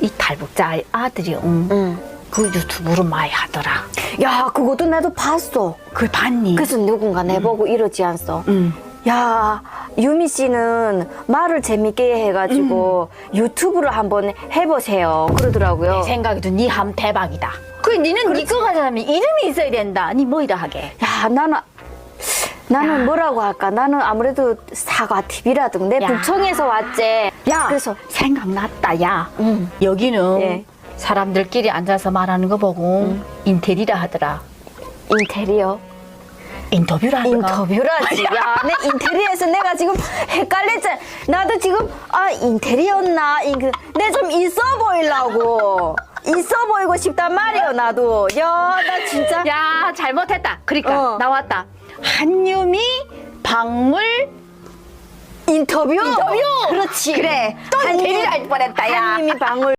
이 탈북자 아들이 응, 응. 그 유튜브를 많이 하더라. 야, 그것도 나도 봤어. 그걸 봤니? 그래서 누군가 내보고 이러지 않소. 응. 야, 유미 씨는 말을 재밌게 해가지고 유튜브를 한번 해보세요. 그러더라고요. 내 생각에도 니함 대박이다. 그 니는 니거 가자면 이름이 있어야 된다. 니 뭐이라 하게. 야, 나는 나는 뭐라고 할까? 나는 아무래도 사과 TV라든가 내 야. 북청에서 왔지. 야, 그래서 생각났다. 야, 응. 여기는 예. 사람들끼리 앉아서 말하는 거 보고 인테리라 하더라. 인테리어. 인터뷰라 하더라. 인터뷰라지. 야, 내 인테리어에서 내가 지금 헷갈렸잖아. 나도 지금 아 인테리어였나? 내좀 있어 보이려고. 있어 보이고 싶단 말이야 나도. 야, 나 진짜. 야, 잘못했다. 그러니까 어. 나왔다. 한유미 박물 인터뷰. 인터뷰. 그렇지. 그래. 또 한유- 인테리라 할 뻔했다. 야. 한유미 방울.